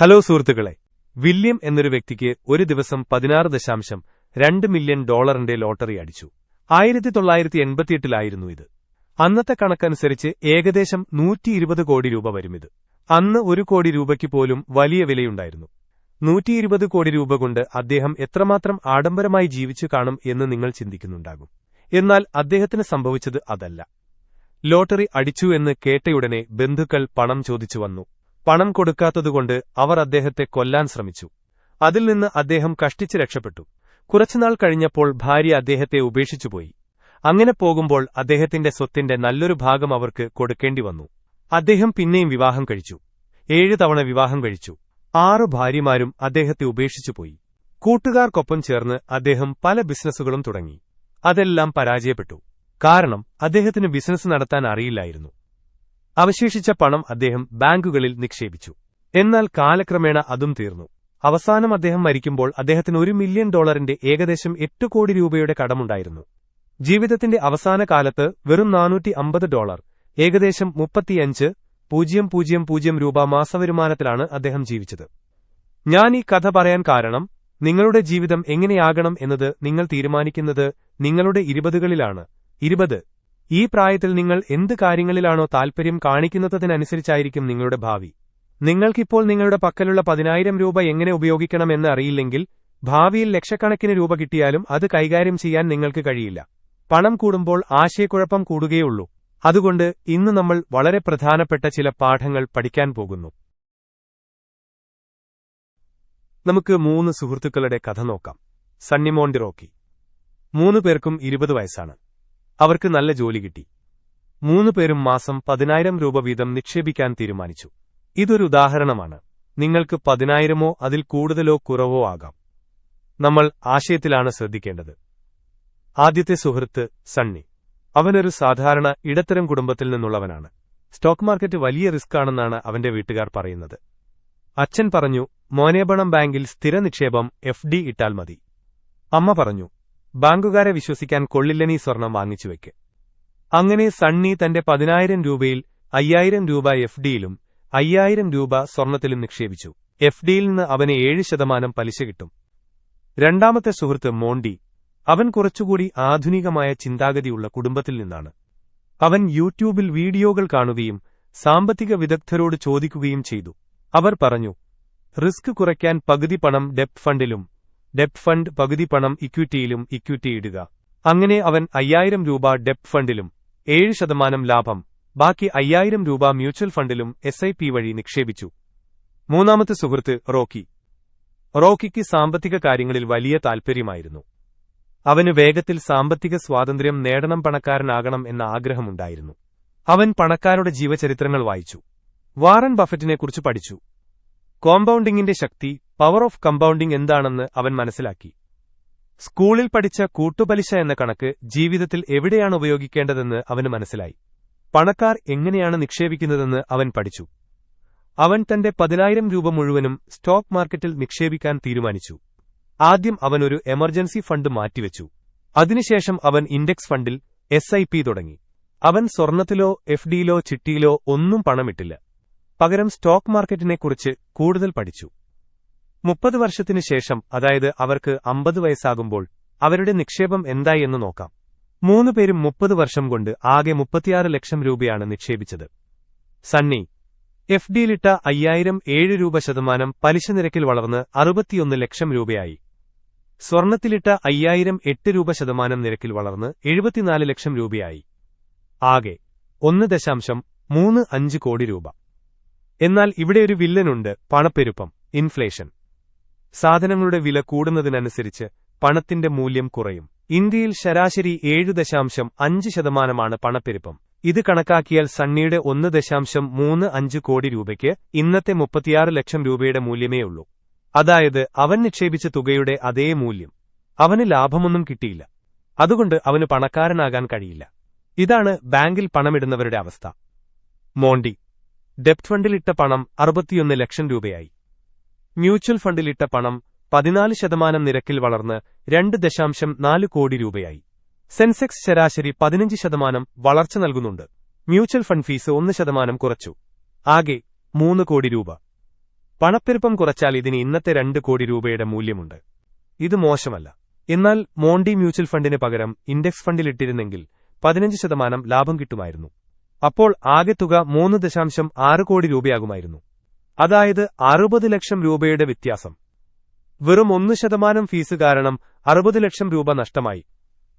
Hello സുഹൃത്തുക്കളെ. William എന്നൊരു വ്യക്തിക്ക് ഒരു ദിവസം പതിനാറ് ദശാംശം രണ്ട് മില്യൺ ഡോളറിന്റെ ലോട്ടറി അടിച്ചു. ആയിരത്തി തൊള്ളായിരത്തി എൺപത്തിയെട്ടിലായിരുന്നു ഇത്. അന്നത്തെ കണക്കനുസരിച്ച് ഏകദേശം നൂറ്റി ഇരുപത് കോടി രൂപ വരും ഇത് അന്ന് ഒരു കോടി രൂപയ്ക്ക് പോലും വലിയ വിലയുണ്ടായിരുന്നു. നൂറ്റിയിരുപത് കോടി രൂപ കൊണ്ട് അദ്ദേഹം എത്രമാത്രം ആഡംബരമായി ജീവിച്ചു കാണും എന്ന് നിങ്ങൾ ചിന്തിക്കുന്നുണ്ടാകും. എന്നാൽ അദ്ദേഹത്തിന് സംഭവിച്ചത് അതല്ല. ലോട്ടറി അടിച്ചു എന്ന് കേട്ടയുടനെ ബന്ധുക്കൾ പണം ചോദിച്ചു വന്നു. പണം കൊടുക്കാത്തതുകൊണ്ട് അവർ അദ്ദേഹത്തെ കൊല്ലാൻ ശ്രമിച്ചു. അതിൽ നിന്ന് അദ്ദേഹം കഷ്ടിച്ച് രക്ഷപ്പെട്ടു. കുറച്ചുനാൾ കഴിഞ്ഞപ്പോൾ ഭാര്യ അദ്ദേഹത്തെ ഉപേക്ഷിച്ചുപോയി. അങ്ങനെ പോകുമ്പോൾ അദ്ദേഹത്തിന്റെ സ്വത്തിന്റെ നല്ലൊരു ഭാഗം അവർക്ക് കൊടുക്കേണ്ടി വന്നു. അദ്ദേഹം പിന്നെയും വിവാഹം കഴിച്ചു. ഏഴ് തവണ വിവാഹം കഴിച്ചു. ആറു ഭാര്യമാരും അദ്ദേഹത്തെ ഉപേക്ഷിച്ചുപോയി. കൂട്ടുകാർക്കൊപ്പം ചേർന്ന് അദ്ദേഹം പല ബിസിനസ്സുകളും തുടങ്ങി. അതെല്ലാം പരാജയപ്പെട്ടു. കാരണം അദ്ദേഹത്തിന് ബിസിനസ് നടത്താൻ അറിയില്ലായിരുന്നു. അവശേഷിച്ച പണം അദ്ദേഹം ബാങ്കുകളിൽ നിക്ഷേപിച്ചു. എന്നാൽ കാലക്രമേണ അതും തീർന്നു. അവസാനം അദ്ദേഹം മരിക്കുമ്പോൾ അദ്ദേഹത്തിന് ഒരു മില്യൺ ഡോളറിന്റെ ഏകദേശം എട്ട് കോടി രൂപയുടെ കടമുണ്ടായിരുന്നു. ജീവിതത്തിന്റെ അവസാന കാലത്ത് വെറും നാനൂറ്റി അമ്പത് ഡോളർ ഏകദേശം മുപ്പത്തിയഞ്ച് പൂജ്യം പൂജ്യം പൂജ്യം രൂപ മാസവരുമാനത്തിലാണ് അദ്ദേഹം ജീവിച്ചത്. ഞാൻ ഈ കഥ പറയാൻ കാരണം നിങ്ങളുടെ ജീവിതം എങ്ങനെയാകണം എന്നത് നിങ്ങൾ തീരുമാനിക്കുന്നത് നിങ്ങളുടെ ഇരുപതുകളിലാണ്. ഇരുപത് ഈ പ്രായത്തിൽ നിങ്ങൾ എന്ത് കാര്യങ്ങളിലാണോ താൽപര്യം കാണിക്കുന്നതിനനുസരിച്ചായിരിക്കും നിങ്ങളുടെ ഭാവി. നിങ്ങൾക്കിപ്പോൾ നിങ്ങളുടെ പക്കലുള്ള പതിനായിരം രൂപ എങ്ങനെ ഉപയോഗിക്കണമെന്ന് അറിയില്ലെങ്കിൽ ഭാവിയിൽ ലക്ഷക്കണക്കിന് രൂപ കിട്ടിയാലും അത് കൈകാര്യം ചെയ്യാൻ നിങ്ങൾക്ക് കഴിയില്ല. പണം കൂടുമ്പോൾ ആശയക്കുഴപ്പം കൂടുകയുള്ളൂ. അതുകൊണ്ട് ഇന്ന് നമ്മൾ വളരെ പ്രധാനപ്പെട്ട ചില പാഠങ്ങൾ പഠിക്കാൻ പോകുന്നു. നമുക്ക് മൂന്ന് സുഹൃത്തുക്കളുടെ കഥ നോക്കാം. സണ്ണിമോണ്ടിറോക്കി മൂന്നു പേർക്കും ഇരുപത് വയസ്സാണ്. അവർക്ക് നല്ല ജോലി കിട്ടി. മൂന്നു പേരും മാസം പതിനായിരം രൂപ വീതം നിക്ഷേപിക്കാൻ തീരുമാനിച്ചു. ഇതൊരു ഉദാഹരണമാണ്. നിങ്ങൾക്ക് പതിനായിരമോ അതിൽ കൂടുതലോ കുറവോ ആകാം. നമ്മൾ ആശയത്തിലാണ് ശ്രദ്ധിക്കേണ്ടത്. ആദ്യത്തെ സുഹൃത്ത് സണ്ണി. അവനൊരു സാധാരണ ഇടത്തരം കുടുംബത്തിൽ നിന്നുള്ളവനാണ്. സ്റ്റോക്ക് മാർക്കറ്റ് വലിയ റിസ്ക് ആണെന്നാണ് അവന്റെ വീട്ടുകാർ പറയുന്നത്. അച്ഛൻ പറഞ്ഞു മോനേബണം ബാങ്കിൽ സ്ഥിര നിക്ഷേപം എഫ് ഇട്ടാൽ മതി. അമ്മ പറഞ്ഞു ബാങ്കുകാരെ വിശ്വസിക്കാൻ കൊള്ളില്ലനീ സ്വർണം വാങ്ങിച്ചുവെക്ക് അങ്ങനെ സണ്ണി തന്റെ പതിനായിരം രൂപയിൽ അയ്യായിരം രൂപ എഫ് ഡിയിലും അയ്യായിരം രൂപ സ്വർണത്തിലും നിക്ഷേപിച്ചു. എഫ് ഡിയിൽ നിന്ന് അവന് ഏഴ് ശതമാനം പലിശ കിട്ടും. രണ്ടാമത്തെ സുഹൃത്ത് മോണ്ടി അവൻ കുറച്ചുകൂടി ആധുനികമായ ചിന്താഗതിയുള്ള കുടുംബത്തിൽ നിന്നാണ്. അവൻ യൂട്യൂബിൽ വീഡിയോകൾ കാണുകയും സാമ്പത്തിക വിദഗ്ധരോട് ചോദിക്കുകയും ചെയ്തു. അവർ പറഞ്ഞു റിസ്ക് കുറയ്ക്കാൻ പകുതി പണം ഡെപ്റ്റ് ഫണ്ടിലും ഡെപ്റ്റ് ഫണ്ട് പകുതി പണം ഇക്വിറ്റിയിലും ഇക്വിറ്റി ഇടുക. അങ്ങനെ അവൻ അയ്യായിരം രൂപ ഡെപ്റ്റ് ഫണ്ടിലും ഏഴ് ശതമാനം ലാഭം ബാക്കി അയ്യായിരം രൂപ മ്യൂച്വൽ ഫണ്ടിലും എസ് ഐ പി വഴി നിക്ഷേപിച്ചു. മൂന്നാമത്തെ സുഹൃത്ത് റോക്കി. റോക്കിക്ക് സാമ്പത്തിക കാര്യങ്ങളിൽ വലിയ താൽപ്പര്യമായിരുന്നു അവന് വേഗത്തിൽ സാമ്പത്തിക സ്വാതന്ത്ര്യം നേടണം പണക്കാരനാകണം എന്ന ആഗ്രഹമുണ്ടായിരുന്നു. അവൻ പണക്കാരുടെ ജീവചരിത്രങ്ങൾ വായിച്ചു. വാറൻ ബഫറ്റിനെക്കുറിച്ച് പഠിച്ചു. കോമ്പൗണ്ടിങ്ങിന്റെ ശക്തി പവർ ഓഫ് കമ്പൗണ്ടിംഗ് എന്താണെന്ന് അവൻ മനസ്സിലാക്കി. സ്കൂളിൽ പഠിച്ച കൂട്ടുപലിശ എന്ന കണക്ക് ജീവിതത്തിൽ എവിടെയാണ് ഉപയോഗിക്കേണ്ടതെന്ന് അവന് മനസ്സിലായി. പണക്കാർ എങ്ങനെയാണ് നിക്ഷേപിക്കുന്നതെന്ന് അവൻ പഠിച്ചു. അവൻ തന്റെ പതിനായിരം രൂപ മുഴുവനും സ്റ്റോക്ക് മാർക്കറ്റിൽ നിക്ഷേപിക്കാൻ തീരുമാനിച്ചു. ആദ്യം അവൻ ഒരു എമർജൻസി ഫണ്ട് മാറ്റിവെച്ചു. അതിനുശേഷം അവൻ ഇൻഡെക്സ് ഫണ്ടിൽ എസ് തുടങ്ങി. അവൻ സ്വർണത്തിലോ എഫ് ഡിയിലോ ചിട്ടിയിലോ ഒന്നും പണമിട്ടില്ല. പകരം സ്റ്റോക്ക് മാർക്കറ്റിനെക്കുറിച്ച് കൂടുതൽ പഠിച്ചു. മുപ്പത് വർഷത്തിനു ശേഷം അതായത് അവർക്ക് അമ്പത് വയസ്സാകുമ്പോൾ അവരുടെ നിക്ഷേപം എന്തായി എന്ന് നോക്കാം. മൂന്നു പേരും മുപ്പത് വർഷം കൊണ്ട് ആകെ മുപ്പത്തിയാറ് ലക്ഷം രൂപയാണ് നിക്ഷേപിച്ചത്. സണ്ണി എഫ് ഡിയിലിട്ട അയ്യായിരം ഏഴ് രൂപ ശതമാനം പലിശ നിരക്കിൽ വളർന്ന് അറുപത്തിയൊന്ന് ലക്ഷം രൂപയായി. സ്വർണത്തിലിട്ട അയ്യായിരം എട്ട് രൂപ ശതമാനം നിരക്കിൽ വളർന്ന് എഴുപത്തിനാല് ലക്ഷം രൂപയായി. ആകെ ഒന്ന് ദശാംശം മൂന്ന് അഞ്ച് കോടി രൂപ. എന്നാൽ ഇവിടെ ഇവിടെയൊരു വില്ലനുണ്ട് പണപ്പെരുപ്പം ഇൻഫ്ലേഷൻ. സാധനങ്ങളുടെ വില കൂടുന്നതിനനുസരിച്ച് പണത്തിന്റെ മൂല്യം കുറയും. ഇന്ത്യയിൽ ശരാശരി ഏഴു ദശാംശം അഞ്ച് ശതമാനമാണ് പണപ്പെരുപ്പം. ഇത് കണക്കാക്കിയാൽ സണ്ണിയുടെ ഒന്ന് ദശാംശം മൂന്ന് അഞ്ച് കോടി രൂപയ്ക്ക് ഇന്നത്തെ മുപ്പത്തിയാറ് ലക്ഷം രൂപയുടെ മൂല്യമേയുള്ളൂ അതായത് അവൻ നിക്ഷേപിച്ച തുകയുടെ അതേ മൂല്യം. അവന് ലാഭമൊന്നും കിട്ടിയില്ല. അതുകൊണ്ട് അവന് പണക്കാരനാകാൻ കഴിയില്ല. ഇതാണ് ബാങ്കിൽ പണമിടുന്നവരുടെ അവസ്ഥ. മോണ്ടി. ഡെപ്റ്റ് ഫണ്ടിലിട്ട പണം അറുപത്തിയൊന്ന് ലക്ഷം രൂപയായി. മ്യൂച്വൽ ഫണ്ടിലിട്ട പണം പതിനാല് ശതമാനം നിരക്കിൽ വളർന്ന് രണ്ട് ദശാംശം നാല് കോടി രൂപയായി. സെൻസെക്സ് ശരാശരി പതിനഞ്ച് ശതമാനം വളർച്ച നൽകുന്നുണ്ട്. മ്യൂച്വൽ ഫണ്ട് ഫീസ് ഒന്ന് ശതമാനം കുറച്ചു. ആകെ മൂന്ന് കോടി രൂപ. പണപ്പെരുപ്പം കുറച്ചാൽ ഇതിന് ഇന്നത്തെ രണ്ട് കോടി രൂപയുടെ മൂല്യമുണ്ട്. ഇത് മോശമല്ല. എന്നാൽ മോണ്ടി മ്യൂച്വൽ ഫണ്ടിന് പകരം ഇൻഡെക്സ് ഫണ്ടിലിട്ടിരുന്നെങ്കിൽ പതിനഞ്ച് ശതമാനം ലാഭം കിട്ടുമായിരുന്നു. അപ്പോൾ ആകെ തുക മൂന്ന് ദശാംശം ആറ് കോടി രൂപയാകുമായിരുന്നു. അതായത് അറുപത് ലക്ഷം രൂപയുടെ വ്യത്യാസം. വെറും ഒന്ന് ശതമാനം ഫീസ് കാരണം അറുപത് ലക്ഷം രൂപ നഷ്ടമായി.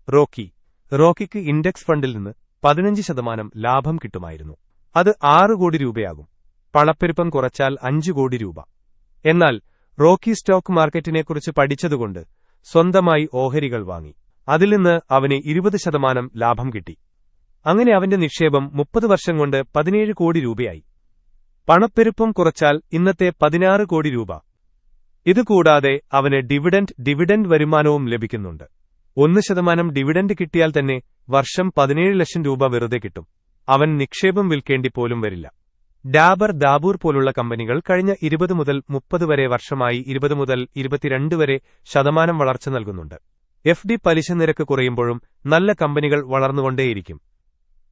റോക്കി. റോക്കിക്ക് ഇൻഡെക്സ് ഫണ്ടിൽ നിന്ന് പതിനഞ്ച് ശതമാനം ലാഭം കിട്ടുമായിരുന്നു. അത് ആറ് കോടി രൂപയാകും. പണപ്പെരുപ്പം കുറച്ചാൽ അഞ്ചു കോടി രൂപ. എന്നാൽ റോക്കി സ്റ്റോക്ക് മാർക്കറ്റിനെക്കുറിച്ച് പഠിച്ചതുകൊണ്ട് സ്വന്തമായി ഓഹരികൾ വാങ്ങി. അതിൽ നിന്ന് അവന് ഇരുപത് ശതമാനം ലാഭം കിട്ടി. അങ്ങനെ അവന്റെ നിക്ഷേപം മുപ്പത് വർഷം കൊണ്ട് പതിനേഴ് കോടി രൂപയായി. പണപ്പെരുപ്പം കുറച്ചാൽ ഇന്നത്തെ പതിനാറ് കോടി രൂപ. ഇതുകൂടാതെ അവന് ഡിവിഡന്റ് ഡിവിഡന്റ് വരുമാനവും ലഭിക്കുന്നുണ്ട്. ഒന്ന് ശതമാനം ഡിവിഡന്റ് കിട്ടിയാൽ തന്നെ വർഷം പതിനേഴ് ലക്ഷം രൂപ വെറുതെ കിട്ടും. അവൻ നിക്ഷേപം വിൽക്കേണ്ടി പോലും വരില്ല. ഡാബർ ദാബൂർ പോലുള്ള കമ്പനികൾ കഴിഞ്ഞ ഇരുപത് മുതൽ മുപ്പത് വരെ വർഷമായി ഇരുപത് മുതൽ ഇരുപത്തിരണ്ട് വരെ ശതമാനം വളർച്ച നൽകുന്നുണ്ട്. എഫ് ഡി പലിശ നിരക്ക് കുറയുമ്പോഴും നല്ല കമ്പനികൾ വളർന്നുകൊണ്ടേയിരിക്കും.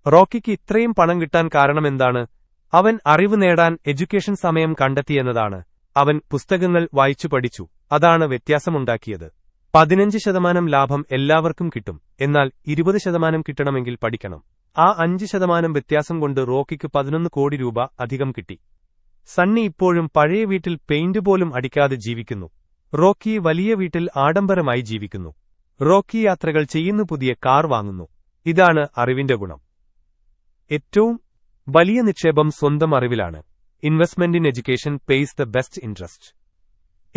റോക്കിക്ക് ഇത്രയും പണം കിട്ടാൻ കാരണമെന്താണ്? അവൻ അറിവ് നേടാൻ എഡ്യൂക്കേഷൻ സമയം കണ്ടെത്തിയെന്നതാണ്. അവൻ പുസ്തകങ്ങൾ വായിച്ചു പഠിച്ചു. അതാണ് വ്യത്യാസമുണ്ടാക്കിയത്. പതിനഞ്ച് ശതമാനം ലാഭം എല്ലാവർക്കും കിട്ടും. എന്നാൽ ഇരുപത് ശതമാനം കിട്ടണമെങ്കിൽ പഠിക്കണം. ആ അഞ്ച് ശതമാനം വ്യത്യാസം കൊണ്ട് റോക്കിക്ക് പതിനൊന്ന് കോടി രൂപ അധികം കിട്ടി. സണ്ണി ഇപ്പോഴും പഴയ വീട്ടിൽ പെയിന്റ് പോലും അടിക്കാതെ ജീവിക്കുന്നു. റോക്കി വലിയ വീട്ടിൽ ആഡംബരമായി ജീവിക്കുന്നു. റോക്കി യാത്രകൾ ചെയ്യുന്നു പുതിയ കാർ വാങ്ങുന്നു. ഇതാണ് അറിവിന്റെ ഗുണം. ഏറ്റവും വലിയ നിക്ഷേപം സ്വന്തം അറിവിലാണ്. Investment in education pays the best interest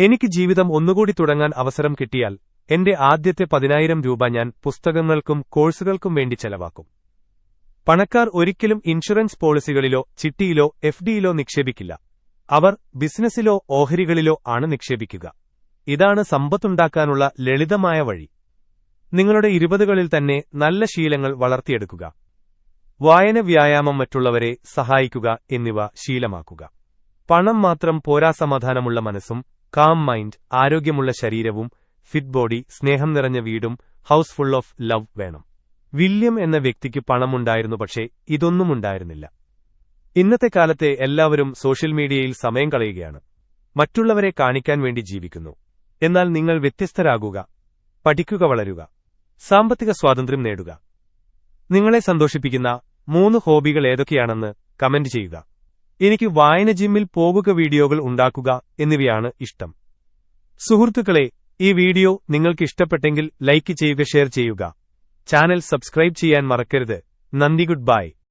എനിക്ക് ജീവിതം ഒന്നുകൂടി തുടങ്ങാൻ അവസരം കിട്ടിയാൽ എന്റെ ആദ്യത്തെ പതിനായിരം രൂപ ഞാൻ പുസ്തകങ്ങൾക്കും കോഴ്സുകൾക്കും വേണ്ടി ചെലവാക്കും. പണക്കാർ ഒരിക്കലും ഇൻഷുറൻസ് പോളിസികളിലോ ചിട്ടിയിലോ എഫ് ഡിയിലോ നിക്ഷേപിക്കില്ല. അവർ ബിസിനസ്സിലോ ഓഹരികളിലോ ആണ് നിക്ഷേപിക്കുക. ഇതാണ് സമ്പത്തുണ്ടാക്കാനുള്ള ലളിതമായ വഴി. നിങ്ങളുടെ ഇരുപതുകളിൽ തന്നെ നല്ല ശീലങ്ങൾ വളർത്തിയെടുക്കുക. വായന വ്യായാമം മറ്റുള്ളവരെ സഹായിക്കുക എന്നിവ ശീലമാക്കുക. പണം മാത്രം പോരാ സമാധാനമുള്ള മനസ്സും കാം മൈൻഡ് ആരോഗ്യമുള്ള ശരീരവും ഫിറ്റ് ബോഡി സ്നേഹം നിറഞ്ഞ വീടും ഹൌസ് ഫുൾ ഓഫ് ലവ് വേണം. വില്യം എന്ന വ്യക്തിക്ക് പണമുണ്ടായിരുന്നു പക്ഷേ ഇതൊന്നും ഉണ്ടായിരുന്നില്ല. ഇന്നത്തെ കാലത്തെ എല്ലാവരും സോഷ്യൽ മീഡിയയിൽ സമയം കളയുകയാണ്. മറ്റുള്ളവരെ കാണിക്കാൻ വേണ്ടി ജീവിക്കുന്നു. എന്നാൽ നിങ്ങൾ വ്യത്യസ്തരാകുക പഠിക്കുക വളരുക സാമ്പത്തിക സ്വാതന്ത്ര്യം നേടുക. നിങ്ങളെ സന്തോഷിപ്പിക്കുന്ന മൂന്ന് ഹോബികൾ ഏതൊക്കെയാണെന്ന് കമന്റ് ചെയ്യുക. എനിക്ക് വായന ജിമ്മിൽ പോകുക വീഡിയോകൾ ഉണ്ടാക്കുക എന്നിവയാണ് ഇഷ്ടം. സുഹൃത്തുക്കളെ ഈ വീഡിയോ നിങ്ങൾക്ക് ഇഷ്ടപ്പെട്ടെങ്കിൽ ലൈക്ക് ചെയ്യുക ഷെയർ ചെയ്യുക. ചാനൽ സബ്സ്ക്രൈബ് ചെയ്യാൻ മറക്കരുത്. നന്ദി ഗുഡ് ബൈ.